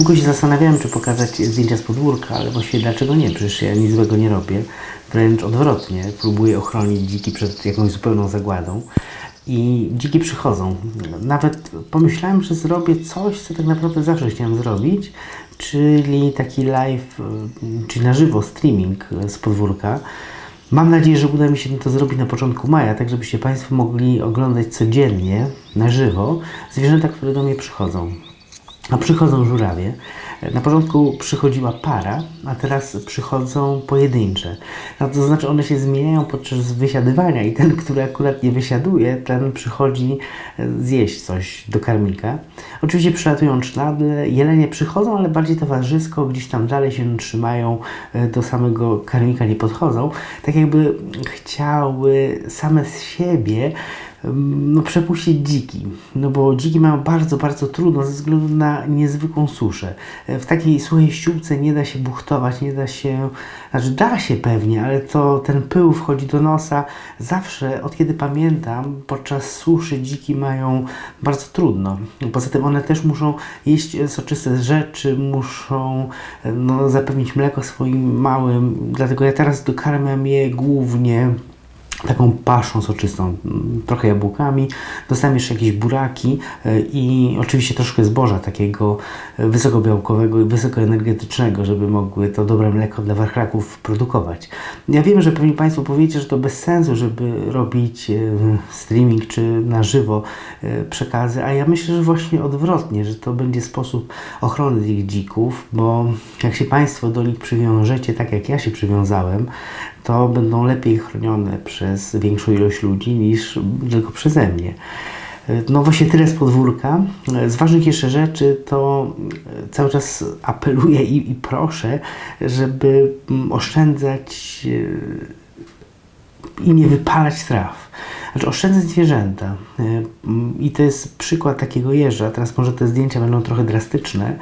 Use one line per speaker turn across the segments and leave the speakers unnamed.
Długo się zastanawiałem, czy pokazać zdjęcia z podwórka, ale właściwie dlaczego nie? Przecież ja nic złego nie robię. Wręcz odwrotnie, próbuję ochronić dziki przed jakąś zupełną zagładą. I dziki przychodzą. Nawet pomyślałem, że zrobię coś, co tak naprawdę zawsze chciałem zrobić, czyli taki live, czyli na żywo streaming z podwórka. Mam nadzieję, że uda mi się to zrobić na początku maja, tak żebyście Państwo mogli oglądać codziennie na żywo zwierzęta, które do mnie przychodzą. A przychodzą żurawie. Na początku przychodziła para, a teraz przychodzą pojedyncze. No to znaczy one się zmieniają podczas wysiadywania i ten, który akurat nie wysiaduje, ten przychodzi e, zjeść coś do karmika. Oczywiście przylatują czladle, jelenie przychodzą, ale bardziej towarzysko, gdzieś tam dalej się trzymają, e, do samego karmika nie podchodzą. Tak jakby chciały same z siebie no, przepuścić dziki. No bo dziki mają bardzo, bardzo trudno ze względu na niezwykłą suszę. W takiej suchej ściółce nie da się buchtować, nie da się, znaczy da się pewnie, ale to ten pył wchodzi do nosa. Zawsze, od kiedy pamiętam, podczas suszy dziki mają bardzo trudno. Poza tym one też muszą jeść soczyste rzeczy, muszą no, zapewnić mleko swoim małym, dlatego ja teraz dokarmiam je głównie taką paszą soczystą, mm, trochę jabłkami, dostałem jeszcze jakieś buraki y, i oczywiście troszkę zboża takiego y, wysokobiałkowego i wysokoenergetycznego, żeby mogły to dobre mleko dla warchlaków produkować. Ja wiem, że pewnie Państwo powiecie, że to bez sensu, żeby robić y, streaming czy na żywo przekazy, a ja myślę, że właśnie odwrotnie, że to będzie sposób ochrony tych dzików, bo jak się Państwo do nich przywiążecie, tak jak ja się przywiązałem, to będą lepiej chronione przez większą ilość ludzi niż tylko przeze mnie. No właśnie tyle z podwórka. Z ważnych jeszcze rzeczy to cały czas apeluję i, i proszę, żeby oszczędzać i nie wypalać traw. Znaczy oszczędzać zwierzęta. I to jest przykład takiego jeża. Teraz może te zdjęcia będą trochę drastyczne.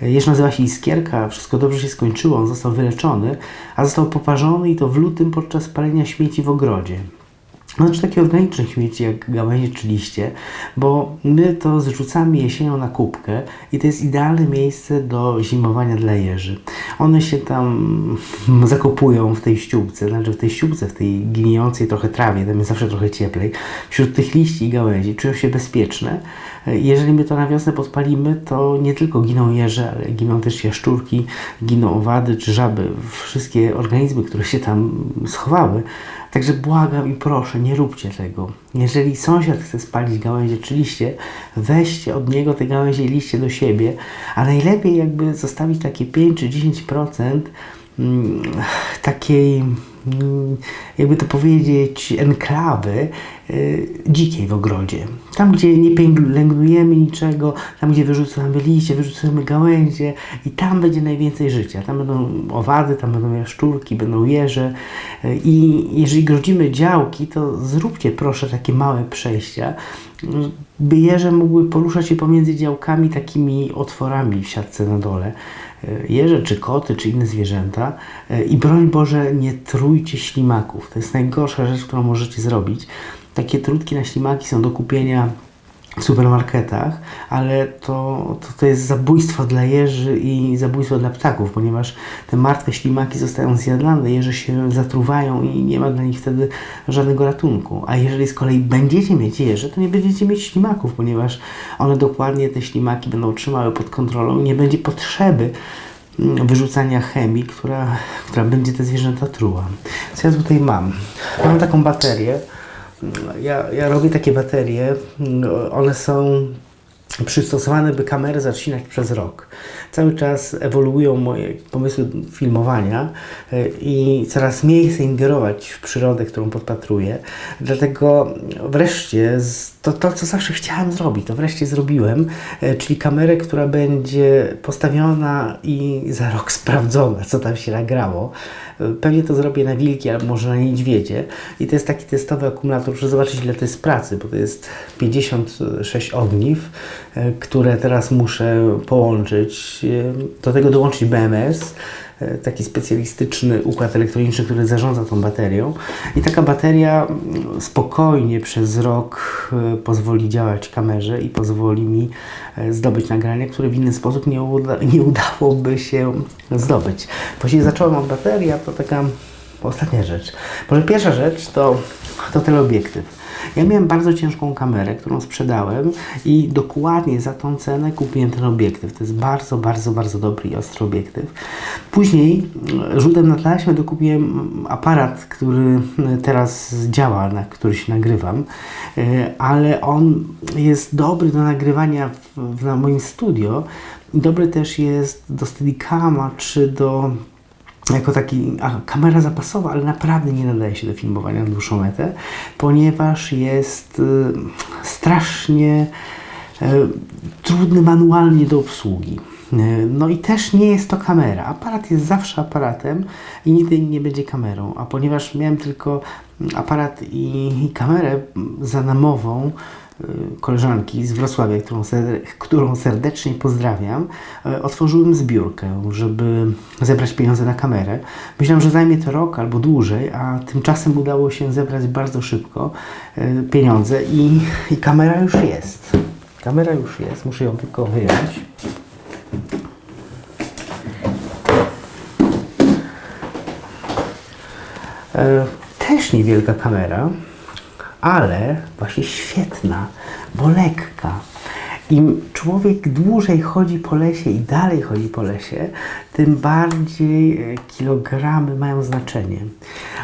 Jeż nazywa się Iskierka, wszystko dobrze się skończyło, on został wyleczony, a został poparzony i to w lutym podczas palenia śmieci w ogrodzie. Znaczy takie organiczne śmieci jak gałęzie czy liście, bo my to zrzucamy jesienią na kubkę i to jest idealne miejsce do zimowania dla jeży. One się tam zakopują w tej ściółce, znaczy w tej ściółce, w tej gnijącej trochę trawie, tam jest zawsze trochę cieplej. Wśród tych liści i gałęzi czują się bezpieczne. Jeżeli my to na wiosnę podpalimy, to nie tylko giną jeże, ale giną też jaszczurki, giną owady czy żaby, wszystkie organizmy, które się tam schowały. Także błagam i proszę, nie róbcie tego. Jeżeli sąsiad chce spalić gałęzie czy liście, weźcie od niego te gałęzie i liście do siebie, a najlepiej jakby zostawić takie 5 czy 10% mm, takiej jakby to powiedzieć, enklawy y, dzikiej w ogrodzie. Tam, gdzie nie pielęgnujemy niczego, tam, gdzie wyrzucamy liście, wyrzucamy gałęzie i tam będzie najwięcej życia. Tam będą owady, tam będą jaszczurki, będą jeże y, i jeżeli grodzimy działki, to zróbcie proszę takie małe przejścia, by jeże mogły poruszać się pomiędzy działkami takimi otworami w siatce na dole. E, jeże, czy koty, czy inne zwierzęta. I broń Boże, nie trójcie ślimaków. To jest najgorsza rzecz, którą możecie zrobić. Takie trutki na ślimaki są do kupienia w supermarketach, ale to, to, to jest zabójstwo dla jeży i zabójstwo dla ptaków, ponieważ te martwe ślimaki zostają zjadlane, jeże się zatruwają i nie ma dla nich wtedy żadnego ratunku. A jeżeli z kolei będziecie mieć jeże, to nie będziecie mieć ślimaków, ponieważ one dokładnie te ślimaki będą trzymały pod kontrolą i nie będzie potrzeby wyrzucania chemii, która, która będzie te zwierzęta truła. Co ja tutaj mam? Mam taką baterię, ja, ja robię takie baterie, one są przystosowane, by kamerę zatrzymać przez rok. Cały czas ewoluują moje pomysły filmowania e, i coraz mniej chcę ingerować w przyrodę, którą podpatruję. Dlatego wreszcie to, to, co zawsze chciałem zrobić, to wreszcie zrobiłem, e, czyli kamerę, która będzie postawiona i za rok sprawdzona, co tam się nagrało. E, pewnie to zrobię na wilki albo może na niedźwiedzie. I to jest taki testowy akumulator, żeby zobaczyć ile to jest pracy, bo to jest 56 ogniw, które teraz muszę połączyć. Do tego dołączyć BMS e, taki specjalistyczny układ elektroniczny, który zarządza tą baterią. I taka bateria mm, spokojnie przez rok e, pozwoli działać kamerze i pozwoli mi e, zdobyć nagrania, które w inny sposób nie, uda, nie udałoby się zdobyć. Właściwie zacząłem od baterii, a to taka ostatnia rzecz. Może pierwsza rzecz to, to teleobiektyw. Ja miałem bardzo ciężką kamerę, którą sprzedałem i dokładnie za tą cenę kupiłem ten obiektyw. To jest bardzo, bardzo, bardzo dobry i ostry obiektyw. Później mm, rzutem na taśmę dokupiłem aparat, który teraz działa, na który się nagrywam, e, ale on jest dobry do nagrywania w, w na moim studio. Dobry też jest do Steadicama czy do jako taki a, kamera zapasowa, ale naprawdę nie nadaje się do filmowania na dłuższą metę, ponieważ jest y, strasznie y, trudny manualnie do obsługi. Y, no i też nie jest to kamera. Aparat jest zawsze aparatem i nigdy nie będzie kamerą. A ponieważ miałem tylko aparat i, i kamerę za namową, koleżanki z Wrocławia, którą, którą serdecznie pozdrawiam, y, otworzyłem zbiórkę, żeby zebrać pieniądze na kamerę. Myślałem, że zajmie to rok albo dłużej, a tymczasem udało się zebrać bardzo szybko y, pieniądze i, i kamera już jest. Kamera już jest, muszę ją tylko wyjąć. Też niewielka kamera ale właśnie świetna, bo lekka. Im człowiek dłużej chodzi po lesie i dalej chodzi po lesie, tym bardziej e, kilogramy mają znaczenie.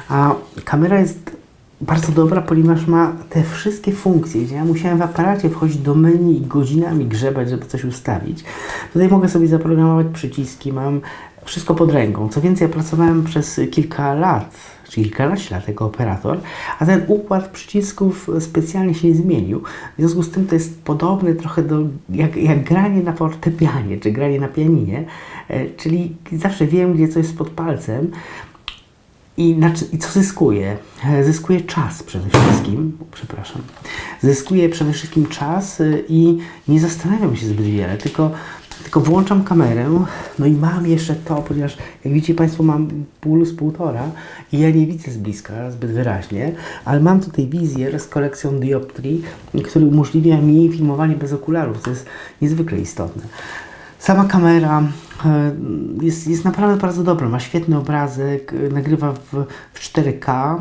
A kamera jest bardzo dobra, ponieważ ma te wszystkie funkcje, ja musiałem w aparacie wchodzić do menu i godzinami grzebać, żeby coś ustawić. Tutaj mogę sobie zaprogramować przyciski, mam wszystko pod ręką. Co więcej, ja pracowałem przez kilka lat czyli kilkanaście lat jako operator, a ten układ przycisków specjalnie się nie zmienił. W związku z tym to jest podobne trochę do jak, jak granie na fortepianie, czy granie na pianinie, e, czyli zawsze wiem, gdzie coś jest pod palcem, i, znaczy, I co zyskuje? E, zyskuje czas przede wszystkim, przepraszam. Zyskuje przede wszystkim czas e, i nie zastanawiam się zbyt wiele, tylko tylko włączam kamerę, no i mam jeszcze to, ponieważ jak widzicie Państwo mam puls półtora i ja nie widzę z bliska zbyt wyraźnie, ale mam tutaj wizjer z kolekcją dioptrii, który umożliwia mi filmowanie bez okularów, co jest niezwykle istotne. Sama kamera jest, jest naprawdę bardzo dobra, ma świetny obrazek, nagrywa w, w 4K,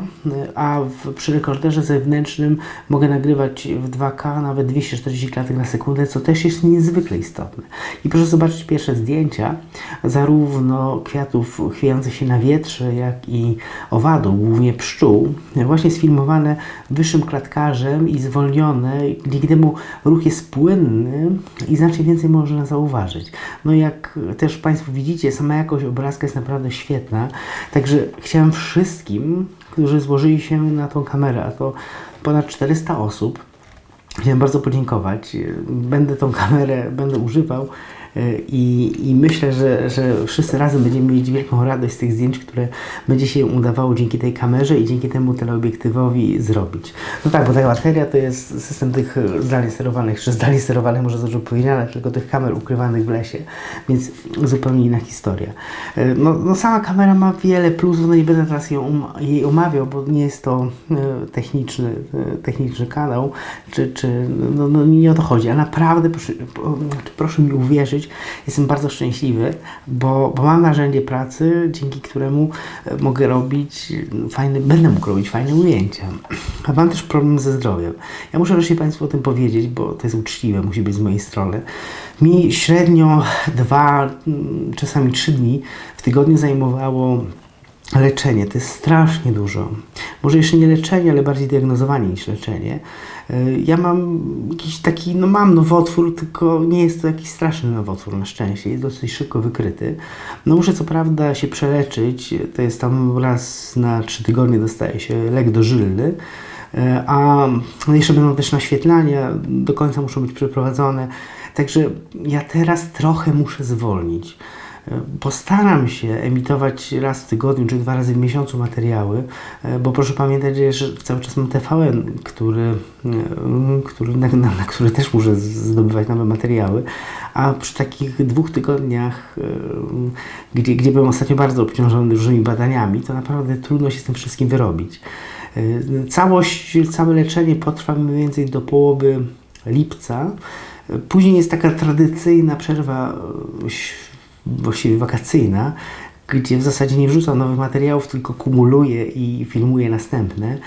a w, przy rekorderze zewnętrznym mogę nagrywać w 2K, nawet 240 klatek na sekundę, co też jest niezwykle istotne. I proszę zobaczyć pierwsze zdjęcia, zarówno kwiatów chwiejących się na wietrze, jak i owadów, głównie pszczół, właśnie sfilmowane wyższym klatkarzem i zwolnione, dzięki temu ruch jest płynny i znacznie więcej można zauważyć. No jak też Państwo widzicie, sama jakość obrazka jest naprawdę świetna. Także chciałem wszystkim, którzy złożyli się na tą kamerę, a to ponad 400 osób, chciałem bardzo podziękować. Będę tą kamerę, będę używał i, i myślę, że, że wszyscy razem będziemy mieć wielką radość z tych zdjęć, które będzie się udawało dzięki tej kamerze i dzięki temu teleobiektywowi zrobić. No tak, bo ta bateria to jest system tych zdalnie sterowanych, czy zdalnie sterowanych może dobrze powiedziane, tylko tych kamer ukrywanych w lesie, więc zupełnie inna historia. E, no, no sama kamera ma wiele plusów, no nie będę teraz ją um, jej omawiał, bo nie jest to e, techniczny, techniczny kanał, czy, czy no, no nie o to chodzi, a naprawdę proszę, proszę mi uwierzyć, Jestem bardzo szczęśliwy, bo, bo mam narzędzie pracy, dzięki któremu e, mogę robić fajne, będę mógł robić fajne ujęcia. A mam też problem ze zdrowiem. Ja muszę wreszcie Państwu o tym powiedzieć, bo to jest uczciwe, musi być z mojej strony. Mi średnio dwa, mm, czasami trzy dni w tygodniu zajmowało leczenie. To jest strasznie dużo. Może jeszcze nie leczenie, ale bardziej diagnozowanie niż leczenie. E, ja mam jakiś taki, no mam nowotwór, tylko nie jest to jakiś straszny nowotwór na szczęście, jest dosyć szybko wykryty. No muszę co prawda się przeleczyć, to jest tam raz na trzy tygodnie dostaje się lek dożylny, e, a jeszcze będą też naświetlania, do końca muszą być przeprowadzone. Także ja teraz trochę muszę zwolnić. E, Postaram się emitować raz w tygodniu czy dwa razy w miesiącu materiały, e, bo proszę pamiętać, że cały czas mam TVN, który, e, który, na, na, na który też muszę zdobywać nowe materiały, a przy takich dwóch tygodniach, gdzie, gdzie byłem ostatnio bardzo obciążony różnymi badaniami, to naprawdę trudno się z tym wszystkim wyrobić. Całość, całe leczenie potrwa mniej więcej do połowy lipca. Później jest taka tradycyjna przerwa właściwie wakacyjna, gdzie w zasadzie nie wrzucam nowych materiałów, tylko kumuluję i filmuję następne.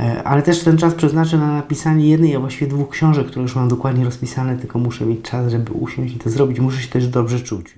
E, Ale też ten czas przeznaczę na napisanie jednej, a właściwie dwóch książek, które już mam dokładnie rozpisane, tylko muszę mieć czas, żeby usiąść i to zrobić. Muszę się też dobrze czuć.